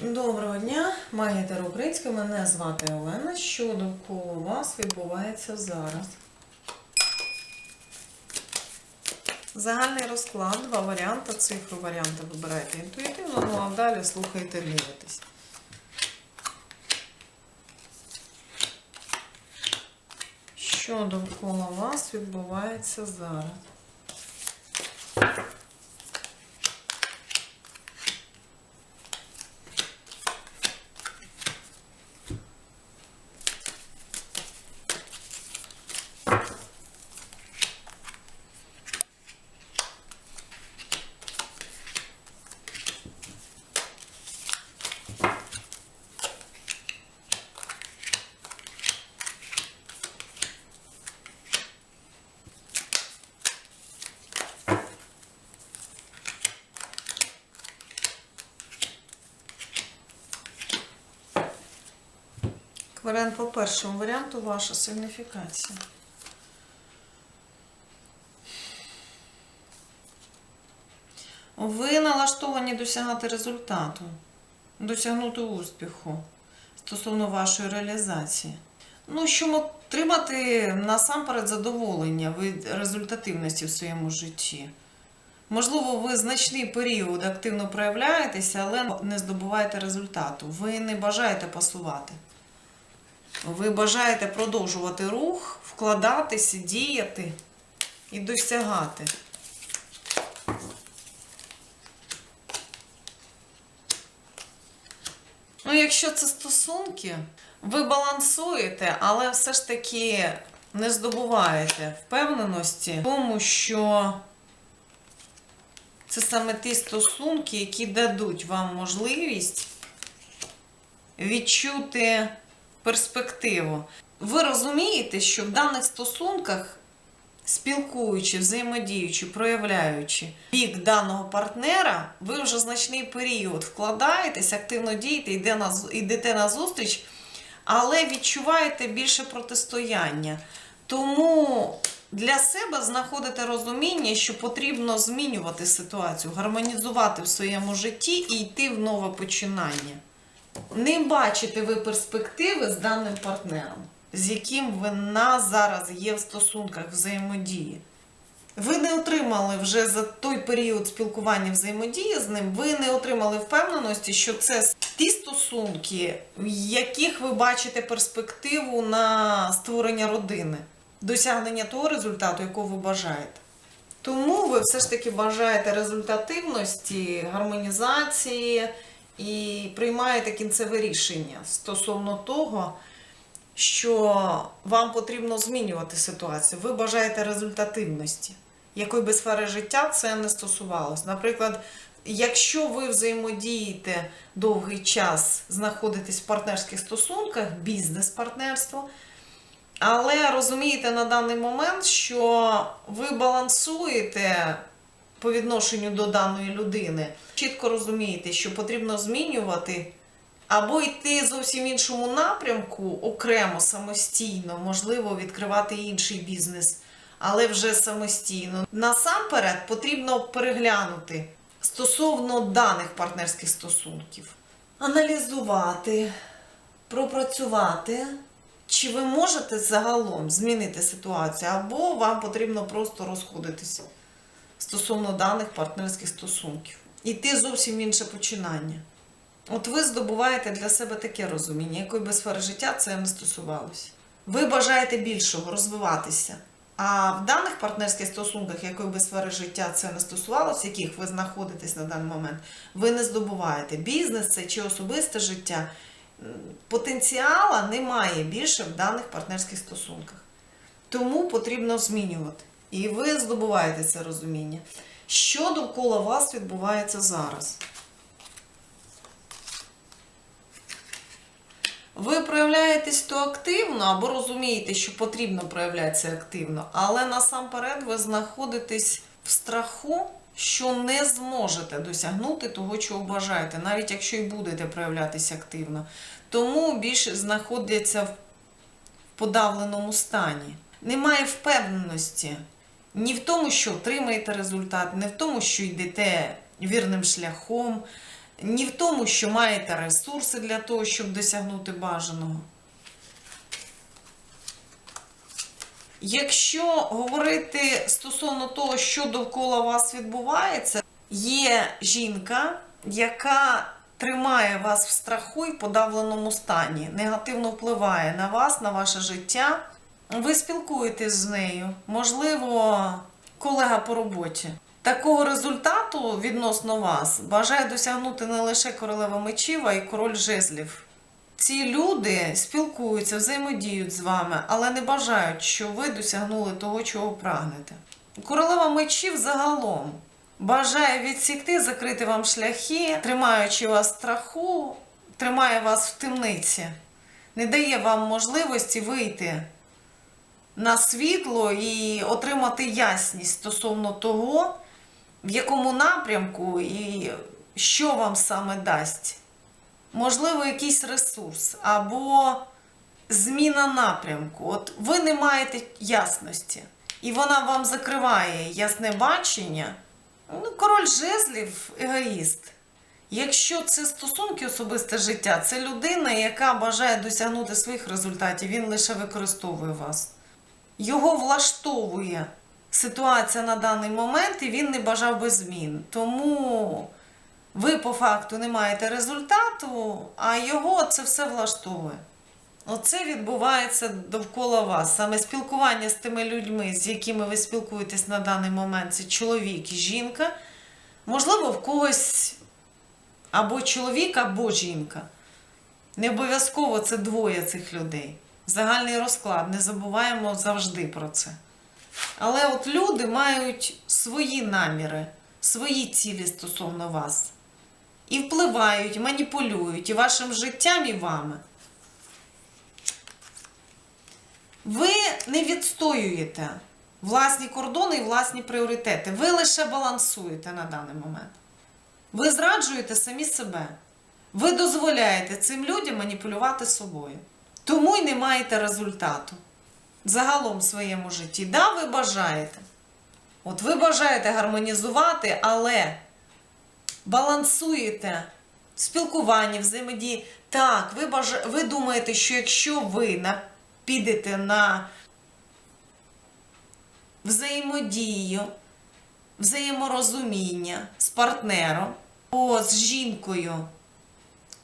Доброго дня, магія Таро Мене звати Олена. Що довкола вас відбувається зараз? Загальний розклад, два варіанти, цифру варіанти вибирайте інтуїтивно, ну а далі слухайте, дивитесь. Що довкола вас відбувається зараз? Варіант по першому варіанту ваша сигніфікація. Ви налаштовані досягати результату, досягнути успіху стосовно вашої реалізації. Ну, щоб отримати насамперед задоволення від результативності в своєму житті. Можливо, ви значний період активно проявляєтеся, але не здобуваєте результату. Ви не бажаєте пасувати. Ви бажаєте продовжувати рух, вкладатися, діяти і досягати. Ну, якщо це стосунки, ви балансуєте, але все ж таки не здобуваєте впевненості тому, що це саме ті стосунки, які дадуть вам можливість відчути перспективу. Ви розумієте, що в даних стосунках, спілкуючи, взаємодіючи, проявляючи бік даного партнера, ви вже значний період вкладаєтесь, активно дієте, йдете на зустріч, але відчуваєте більше протистояння. Тому для себе знаходите розуміння, що потрібно змінювати ситуацію, гармонізувати в своєму житті і йти в нове починання. Не бачите ви перспективи з даним партнером, з яким ви на зараз є в стосунках взаємодії. Ви не отримали вже за той період спілкування взаємодії з ним, ви не отримали впевненості, що це ті стосунки, в яких ви бачите перспективу на створення родини, досягнення того результату, якого ви бажаєте. Тому ви все ж таки бажаєте результативності, гармонізації і приймаєте кінцеве рішення стосовно того, що вам потрібно змінювати ситуацію. Ви бажаєте результативності. Якої би сфери життя це не стосувалось. Наприклад, якщо ви взаємодієте довгий час, знаходитесь в партнерських стосунках, бізнес-партнерство, але розумієте на даний момент, що ви балансуєте по відношенню до даної людини, чітко розумієте, що потрібно змінювати або йти зовсім іншому напрямку, окремо, самостійно, можливо, відкривати інший бізнес, але вже самостійно. Насамперед потрібно переглянути стосовно даних партнерських стосунків, аналізувати, пропрацювати. Чи ви можете загалом змінити ситуацію, або вам потрібно просто розходитися стосовно даних партнерських стосунків? Іти зовсім інше починання. От ви здобуваєте для себе таке розуміння, якої би сфери життя це не стосувалося. Ви бажаєте більшого розвиватися. А в даних партнерських стосунках, якої би сфери життя це не стосувалося, яких ви знаходитесь на даний момент, ви не здобуваєте бізнес це чи особисте життя. Потенціала немає більше в даних партнерських стосунках. Тому потрібно змінювати. І ви здобуваєте це розуміння. Що довкола вас відбувається зараз? Ви проявляєтесь то активно або розумієте, що потрібно проявлятися активно, але насамперед ви знаходитесь в страху, що не зможете досягнути того, чого бажаєте, навіть якщо і будете проявлятися активно. Тому більше знаходяться в подавленому стані. Немає впевненості ні в тому, що отримаєте результат, ні в тому, що йдете вірним шляхом, ні в тому, що маєте ресурси для того, щоб досягнути бажаного. Якщо говорити стосовно того, що довкола вас відбувається, є жінка, яка тримає вас в страху і подавленому стані, негативно впливає на вас, на ваше життя. Ви спілкуєтесь з нею, можливо, колега по роботі. Такого результату відносно вас бажає досягнути не лише королева мечів, а й король жезлів. Ці люди спілкуються, взаємодіють з вами, але не бажають, що ви досягнули того, чого прагнете. Королева мечів загалом бажає відсікти, закрити вам шляхи, тримаючи вас страху, тримає вас в темниці, не дає вам можливості вийти на світло і отримати ясність стосовно того, в якому напрямку і що вам саме дасть. Можливо, якийсь ресурс або зміна напрямку. От ви не маєте ясності, і вона вам закриває ясне бачення. Ну, король жезлів егоїст. Якщо це стосунки особисте життя, це людина, яка бажає досягнути своїх результатів, він лише використовує вас. Його влаштовує ситуація на даний момент, і він не бажав би змін. Тому ви по факту не маєте результату, а його це все влаштовує. Оце відбувається довкола вас. Саме спілкування з тими людьми, з якими ви спілкуєтесь на даний момент, це чоловік і жінка. Можливо, в когось або чоловік, або жінка. Не обов'язково це двоє цих людей. Загальний розклад, не забуваємо завжди про це. Але от люди мають свої наміри, свої цілі стосовно вас. І впливають, маніпулюють і вашим життям, і вами. Ви не відстоюєте власні кордони і власні пріоритети. Ви лише балансуєте на даний момент. Ви зраджуєте самі себе. Ви дозволяєте цим людям маніпулювати собою. Тому й не маєте результату. Загалом в своєму житті. Да, ви бажаєте. От ви бажаєте гармонізувати, але балансуєте в спілкуванні, взаємодії. Так, ви, бажа... ви думаєте, що якщо ви на... підете на взаємодію, взаєморозуміння з партнером, або з жінкою,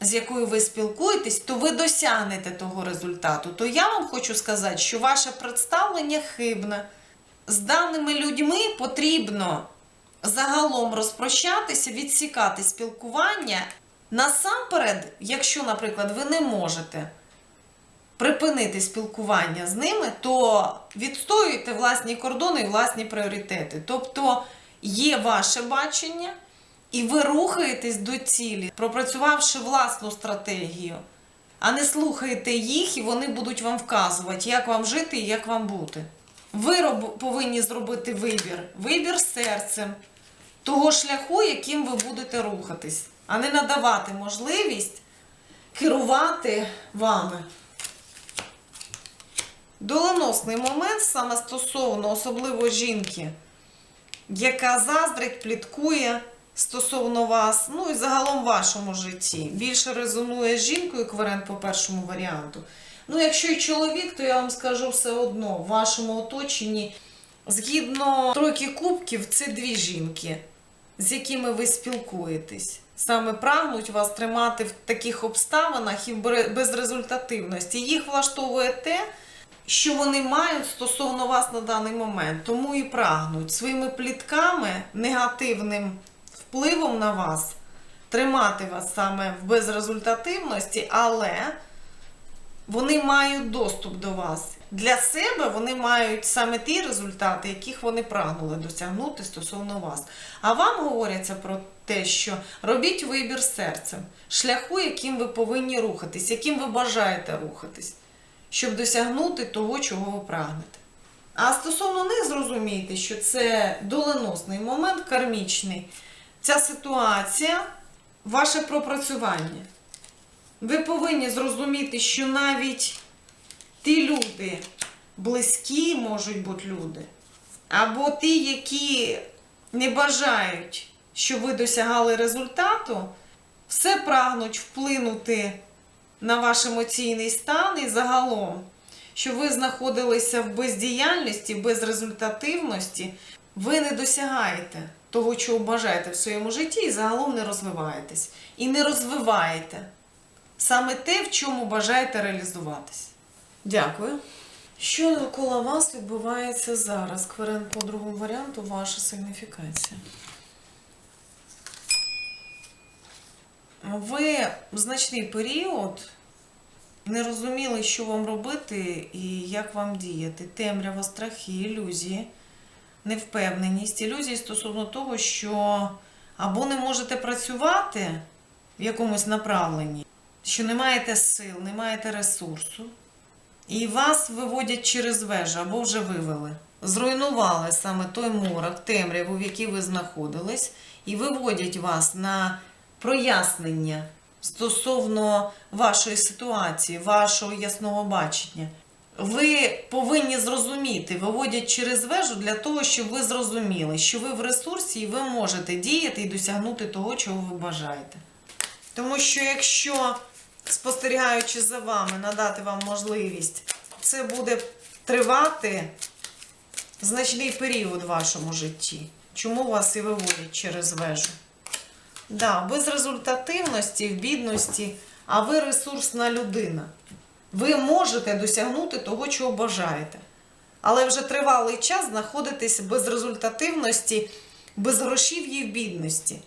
з якою ви спілкуєтесь, то ви досягнете того результату. То я вам хочу сказати, що ваше представлення хибне. З даними людьми потрібно загалом розпрощатися, відсікати спілкування. Насамперед, якщо, наприклад, ви не можете припинити спілкування з ними, то відстоюєте власні кордони і власні пріоритети. Тобто є ваше бачення, і ви рухаєтесь до цілі, пропрацювавши власну стратегію, а не слухаєте їх, і вони будуть вам вказувати, як вам жити і як вам бути. Ви повинні зробити вибір, вибір серцем того шляху, яким ви будете рухатись, а не надавати можливість керувати вами. Доленосний момент саме стосовно особливо жінки, яка заздрить, пліткує стосовно вас, ну і загалом в вашому житті. Більше резонує з жінкою кварент по першому варіанту. Ну, якщо і чоловік, то я вам скажу все одно, в вашому оточенні, згідно тройки кубків, це дві жінки, з якими ви спілкуєтесь. Саме прагнуть вас тримати в таких обставинах і безрезультативності. Їх влаштовує те, що вони мають стосовно вас на даний момент, тому і прагнуть своїми плітками, негативним впливом на вас тримати вас саме в безрезультативності, але вони мають доступ до вас. Для себе вони мають саме ті результати, яких вони прагнули досягнути стосовно вас. А вам говориться про те, що робіть вибір серцем, шляху, яким ви повинні рухатись, яким ви бажаєте рухатись, щоб досягнути того, чого ви прагнете. А стосовно них зрозумійте, що це доленосний момент кармічний. Ця ситуація, ваше пропрацювання. Ви повинні зрозуміти, що навіть ті люди, близькі можуть бути люди, або ті, які не бажають, щоб ви досягали результату, все прагнуть вплинути на ваш емоційний стан і загалом, що ви знаходилися в бездіяльності, безрезультативності, ви не досягаєте того, чого бажаєте в своєму житті, і загалом не розвиваєтесь. І не розвиваєте саме те, в чому бажаєте реалізуватись. Дякую. Що навколо вас відбувається зараз? Кверен по другому варіанту ваша сигніфікація. Ви в значний період не розуміли, що вам робити і як вам діяти. Темрява, страхи, ілюзії, невпевненість, ілюзії стосовно того, що або не можете працювати в якомусь направленні, що не маєте сил, не маєте ресурсу, і вас виводять через вежу або вже вивели. Зруйнували саме той морок, темряву, в якій ви знаходились, і виводять вас на прояснення стосовно вашої ситуації, вашого ясного бачення. Ви повинні зрозуміти, виводять через вежу для того, щоб ви зрозуміли, що ви в ресурсі і ви можете діяти і досягнути того, чого ви бажаєте. Тому що якщо, спостерігаючи за вами, надати вам можливість, це буде тривати значний період в вашому житті. Чому вас і виводять через вежу? Да, без результативності, в бідності, а ви ресурсна людина. Ви можете досягнути того, чого бажаєте. Але вже тривалий час знаходитесь без результативності, без грошів і бідності.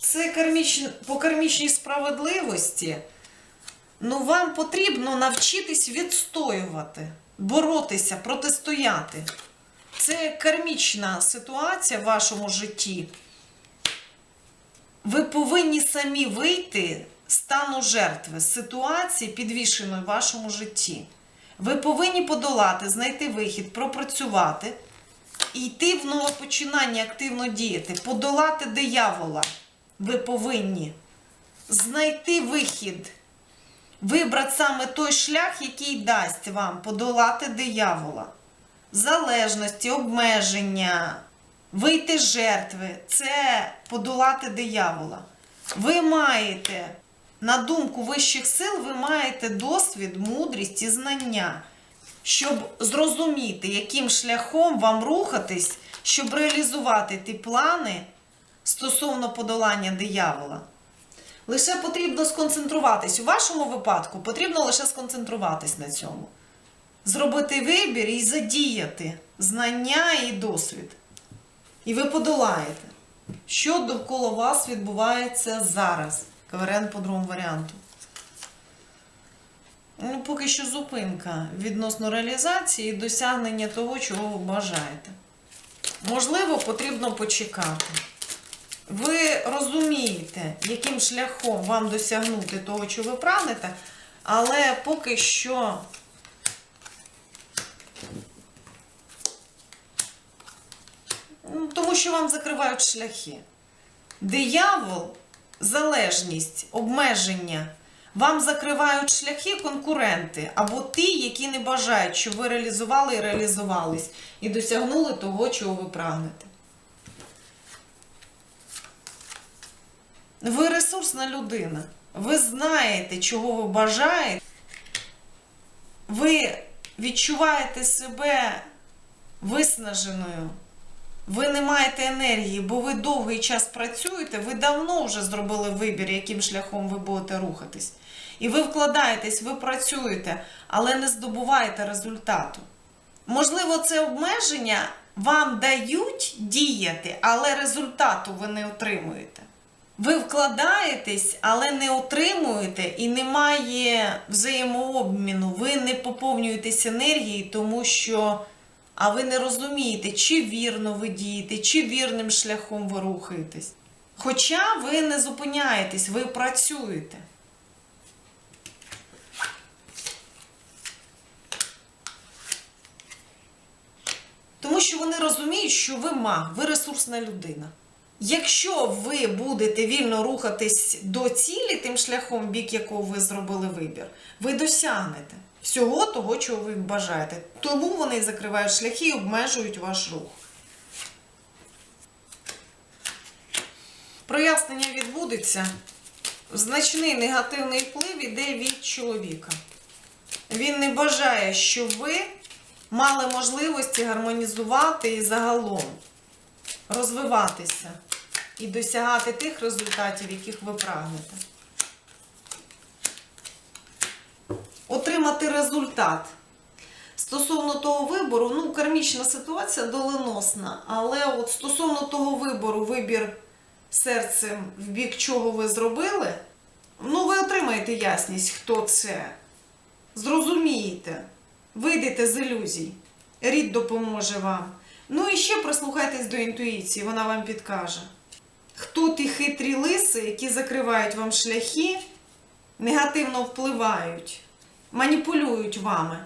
Це карміч... по кармічній справедливості. Ну, вам потрібно навчитись відстоювати, боротися, протистояти. Це кармічна ситуація в вашому житті. Ви повинні самі вийти стану жертви, ситуації, підвішеної в вашому житті. Ви повинні подолати, знайти вихід, пропрацювати і йти в нове починання, активно діяти, подолати диявола. Ви повинні знайти вихід, вибрати саме той шлях, який дасть вам подолати диявола. Залежності, обмеження, вийти жертви це подолати диявола. Ви маєте, на думку вищих сил, ви маєте досвід, мудрість і знання, щоб зрозуміти, яким шляхом вам рухатись, щоб реалізувати ті плани стосовно подолання диявола. Лише потрібно сконцентруватись. У вашому випадку потрібно лише сконцентруватись на цьому. Зробити вибір і задіяти знання і досвід. І ви подолаєте, що довкола вас відбувається зараз. Каверен по другому варіанту. Ну, поки що зупинка відносно реалізації і досягнення того, чого ви бажаєте. Можливо, потрібно почекати. Ви розумієте, яким шляхом вам досягнути того, чого ви прагнете, але поки що Ну, Тому що вам закривають шляхи. Диявол, залежність, обмеження. Вам закривають шляхи конкуренти або ті, які не бажають, щоб ви реалізували і реалізувались, і досягнули того, чого ви прагнете. Ви ресурсна людина. Ви знаєте, чого ви бажаєте. Ви відчуваєте себе виснаженою. Ви не маєте енергії, бо ви довгий час працюєте, ви давно вже зробили вибір, яким шляхом ви будете рухатись. І ви вкладаєтесь, ви працюєте, але не здобуваєте результату. Можливо, це обмеження вам дають діяти, але результату ви не отримуєте. Ви вкладаєтесь, але не отримуєте, і немає взаємообміну. Ви не поповнюєтесь енергією, тому що. А ви не розумієте, чи вірно ви дієте, чи вірним шляхом ви рухаєтесь. Хоча ви не зупиняєтесь, ви працюєте. Тому що вони розуміють, що ви маг, ви ресурсна людина. Якщо ви будете вільно рухатись до цілі тим шляхом, бік якого ви зробили вибір, ви досягнете всього того, чого ви бажаєте. Тому вони закривають шляхи і обмежують ваш рух. Прояснення відбудеться. значний негативний вплив іде від чоловіка. Він не бажає, щоб ви мали можливості гармонізувати і загалом розвиватися і досягати тих результатів, яких ви прагнете. Отримати результат. Стосовно того вибору, ну, кармічна ситуація доленосна, але от стосовно того вибору, вибір серцем, в бік чого ви зробили, ну, ви отримаєте ясність, хто це. Зрозумієте, вийдете з ілюзій. Рід допоможе вам. Ну і ще прислухайтесь до інтуїції, вона вам підкаже. Хто ті хитрі лиси, які закривають вам шляхи, негативно впливають, маніпулюють вами,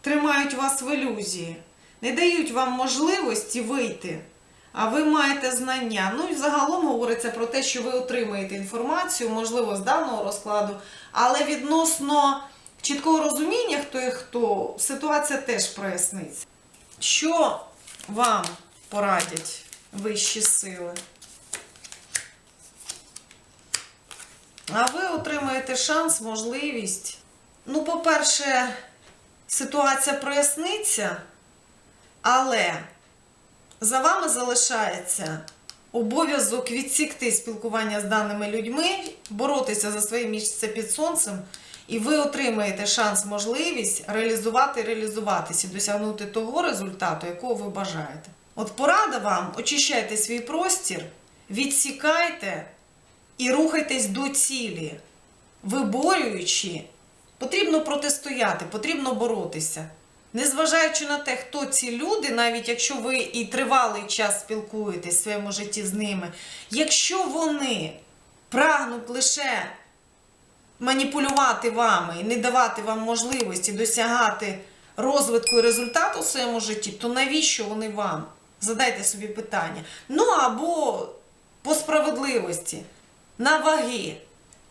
тримають вас в ілюзії, не дають вам можливості вийти. А ви маєте знання. Ну і загалом говориться про те, що ви отримаєте інформацію, можливо, з даного розкладу, але відносно чіткого розуміння, хто є хто, ситуація теж проясниться. Що вам порадять вищі сили? А ви отримаєте шанс, можливість. Ну, по-перше, ситуація проясниться, але за вами залишається обов'язок відсікти спілкування з даними людьми, боротися за своє місце під сонцем, і ви отримаєте шанс, можливість реалізувати, реалізуватися і досягнути того результату, якого ви бажаєте. От порада вам, очищайте свій простір, відсікайте і рухайтесь до цілі, виборюючи, потрібно протистояти, потрібно боротися. Незважаючи на те, хто ці люди, навіть якщо ви і тривалий час спілкуєтесь в своєму житті з ними, якщо вони прагнуть лише маніпулювати вами і не давати вам можливості досягати розвитку і результату в своєму житті, то навіщо вони вам? Задайте собі питання. Ну або по справедливості, на ваги.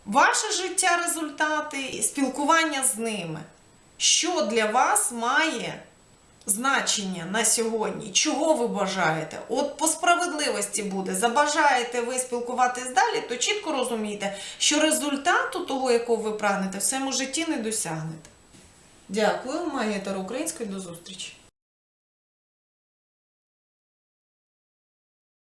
Ваше життя, результати, і спілкування з ними. Що для вас має значення на сьогодні? Чого ви бажаєте? От по справедливості буде. Забажаєте ви спілкуватись далі, то чітко розумієте, що результату того, якого ви прагнете, в своєму житті не досягнете. Дякую, магія Таро Української, до зустрічі.